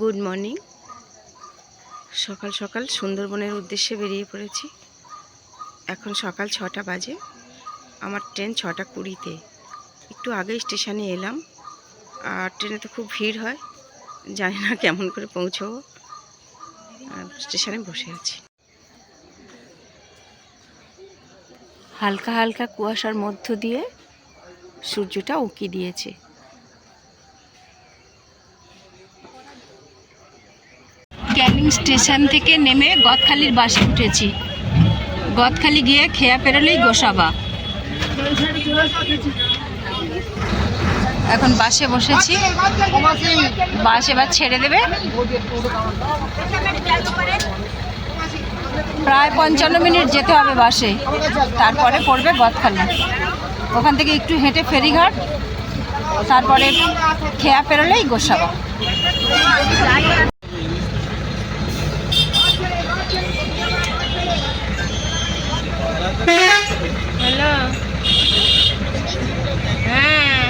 Good morning সকাল সকাল সুন্দরবনের উদ্দেশ্যে বেরিয়ে পড়েছি। এখন সকাল ছটা বাজে। আমার ট্রেন ছটা কুড়িতে। একটু আগে স্টেশনে এলাম। আর ট্রেনে তো খুব ভিড় হয়। জানি না কেমন করে পৌঁছবো। স্টেশনে বসে আছি। হালকা হালকা কুয়াশার মধ্য দিয়ে সূর্যটা উঁকি দিয়েছে। স্টেশন থেকে নেমে গদখালির বাসে উঠেছি। গদখালি গিয়ে খেয়া পেরোলেই গোসাবা। এখন বাসে বসেছি। বাস এবার ছেড়ে দেবে। প্রায় পঞ্চান্ন মিনিট যেতে হবে বাসে। তারপরে পড়বে গদখালি। ওখান থেকে একটু হেঁটে ফেরিঘাট। তারপরে খেয়া পেরোলেই গোসাবা। হ্যালো হ্যাঁ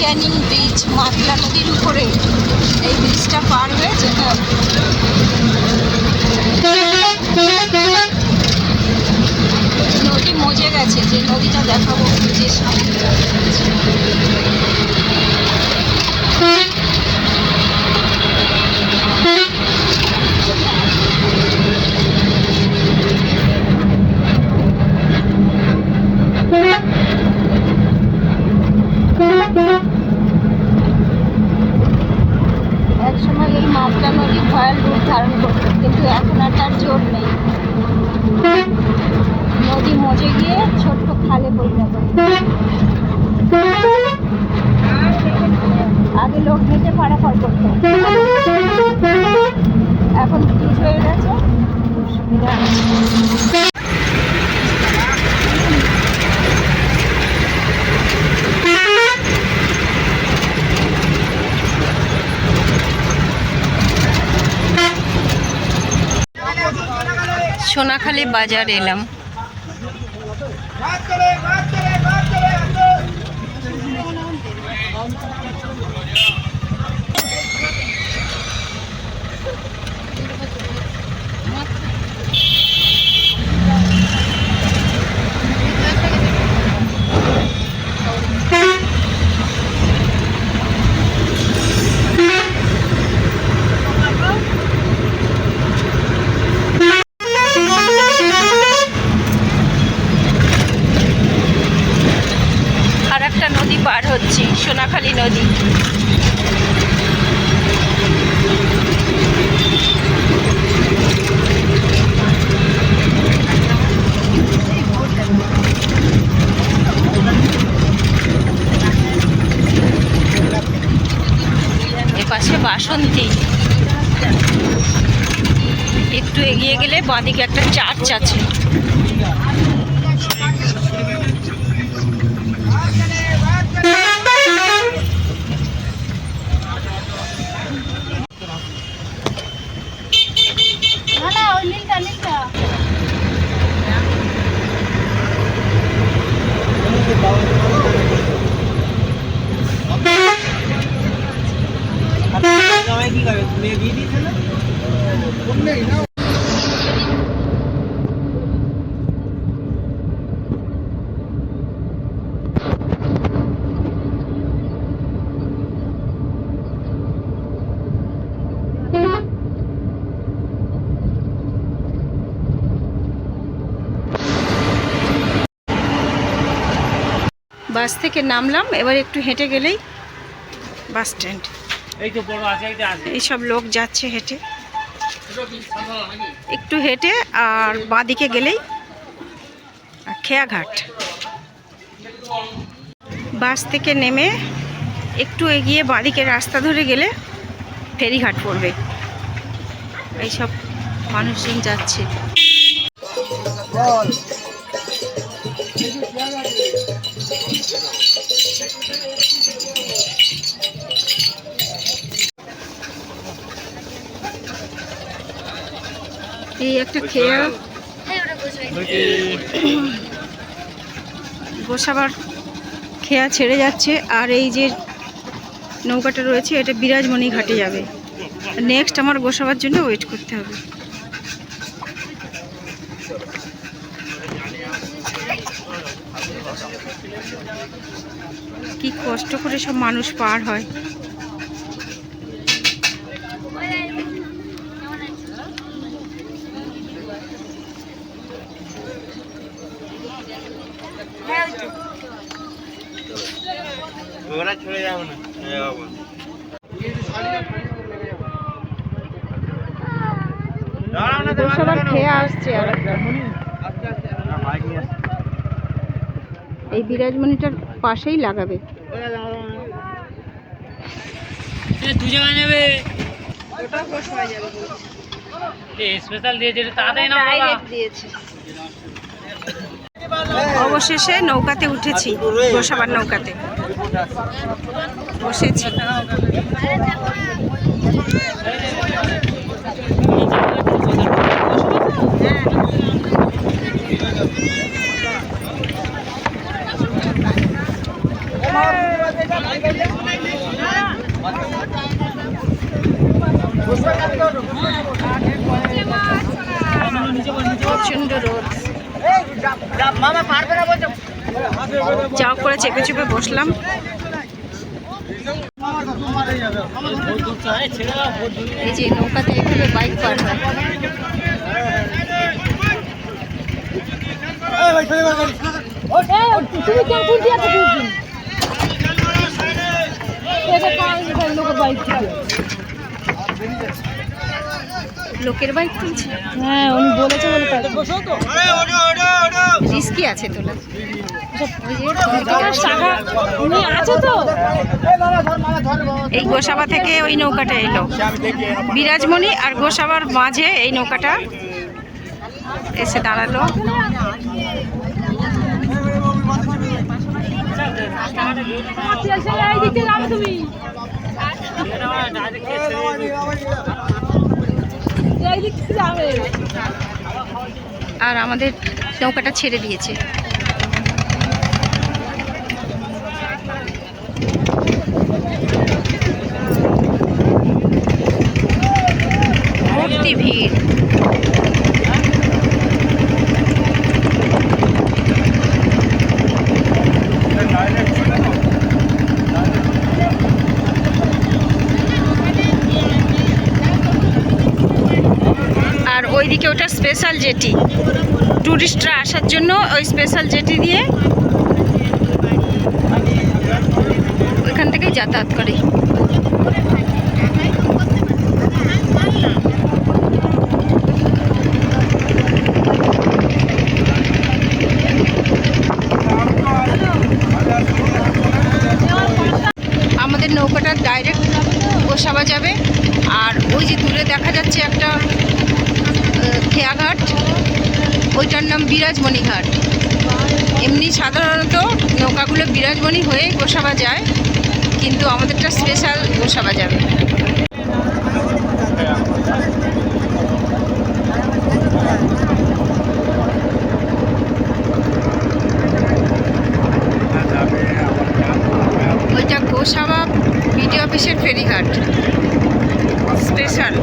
ক্যানিং ব্রিজ মাতলা নদীর উপরে। এই ব্রিজটা পার হয়ে যেতে হবে নদী মজে নদীটা দেখাবো যে সামনে এক সময় এই মাতলা নদী ভয়াল রূপ ধারণ কিন্তু এখন আর তার জোর নেই। গিয়ে ছোট্ট খালে পরিণত আগে লোক হেঁটে পারাপার করতো এখন ব্রিজ হয়ে গেছে? সোনাখালী বাজার এলাম। পার হচ্ছি সোনাখালী নদী। এপাশে বাসন্তী। একটু এগিয়ে গেলে বাঁদিকে একটা চার্চ আছে কি করে মেয়ে বিয়ে দিয়েছে না বাস থেকে নামলাম এবার একটু হেঁটে গেলেই বাস স্ট্যান্ড। এই এইসব লোক যাচ্ছে হেঁটে। একটু হেঁটে আর বাঁদিকে গেলেই খেয়াঘাট। বাস থেকে নেমে একটু এগিয়ে বাঁদিকে রাস্তা ধরে গেলে ফেরিঘাট পড়বে। এইসব মানুষজন যাচ্ছে। এই একটা খেয়া গোসাবার খেয়া ছেড়ে যাচ্ছে। আর এই যে নৌকাটা রয়েছে, এটা বিরাজমণি ঘাটে যাবে। নেক্সট আমার গোসাবার জন্য ওয়েট করতে হবে। কি কষ্ট করে সব মানুষ পার হয়। চলে যাব না। গোসাবার খেয়া আসছে আর এই বিরাজমণিটার পাশেই লাগাবে। স্পেশাল দিয়েছে তাড়াতাড়ি না অবশেষে নৌকাতে উঠেছি গোসাবার নৌকাতে। বসেছি। প্রচণ্ড রোদ। করে চেপে চেপে বসলাম ছেড়ে দাও এই যে নৌকাতে বাইক পার হয়। লোকের বাইক তুলছে? হ্যাঁ উনি বলেছে বলে রিস্কি আছে তোলা। টাকা উনি আছে তো এই গোসাবা থেকে ওই নৌকাটা এলো। বিরাজমণি আর গোসাবার মাঝে এই নৌকাটা এসে দাঁড়াল। তুমি আর আমাদের নৌকাটা ছেড়ে দিয়েছে। ভর্তি ভিড়। ওইদিকে ওটা স্পেশাল জেটি টুরিস্টরা আসার জন্য ওই স্পেশাল জেটি দিয়ে ওইখান থেকেই যাতায়াত করে আমাদের নৌকাটা ডাইরেক্ট গোসাবা যাবে আর ওই যে দূরে দেখা যাচ্ছে একটা আহ, খেয়াঘাট ওইটার নাম বিরাজমণি ঘাট এমনি সাধারণত নৌকাগুলো বিরাজমণি হয়ে গোসাবা যায়, কিন্তু আমাদেরটা স্পেশাল গোসাবা যাবে। ওইটা গোসাবা বিডি অফিসের ফেরিঘাট। স্পেশাল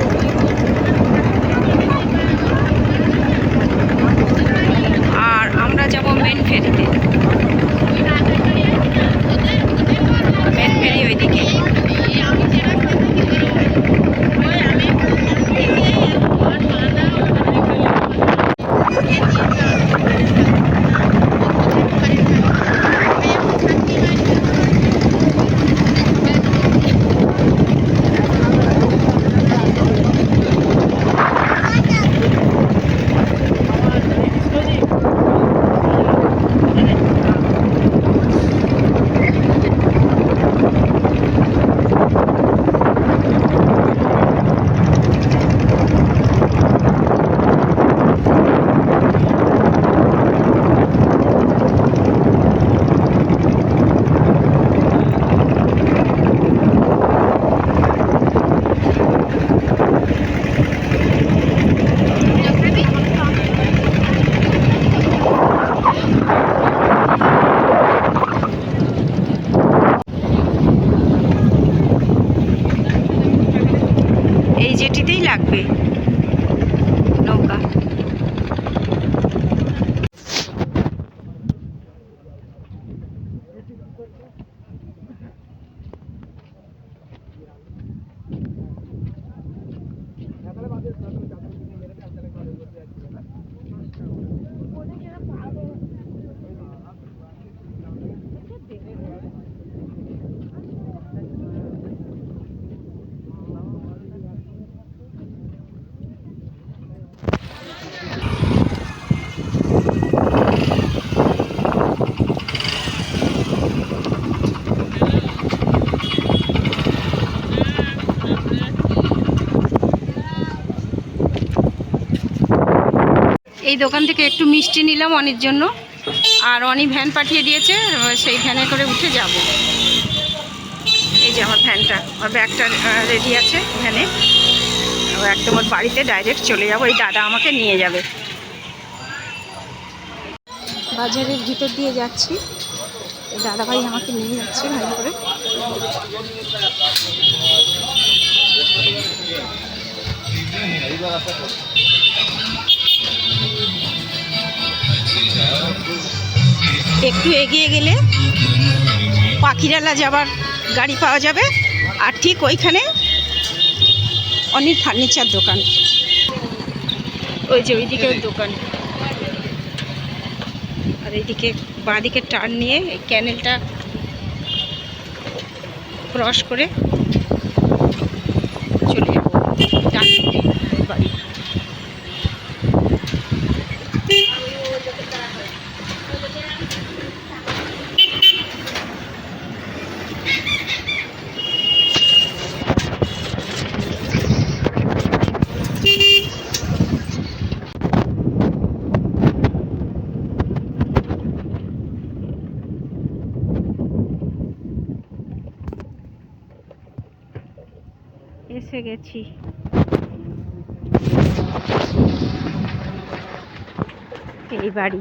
এই দোকান থেকে একটু মিষ্টি নিলাম অনির জন্য। আর অনি ভ্যান পাঠিয়ে দিয়েছে সেই ভ্যানে করে উঠে যাব। এই যে আমার ভ্যানটা, আমার ব্যাগটা রেডি আছে ভ্যানে। একদম ওর বাড়িতে ডাইরেক্ট চলে যাব, এই দাদা আমাকে নিয়ে যাবে। বাজারের ভিতর দিয়ে যাচ্ছি। দাদাভাই আমাকে নিয়ে যাচ্ছে ভ্যানে করে। একটু এগিয়ে গেলে পাখিরালা যাবার গাড়ি পাওয়া যাবে। আর ঠিক ওইখানে অনেক ফার্নিচার দোকান। ওই যে ওইদিকে ওই দোকান। আর এইদিকে বাঁদিকে টার্ন নিয়ে ক্যানেলটা ক্রস করে চলে যাব। বাড়ি। এসে গেছি। এই বাড়ি।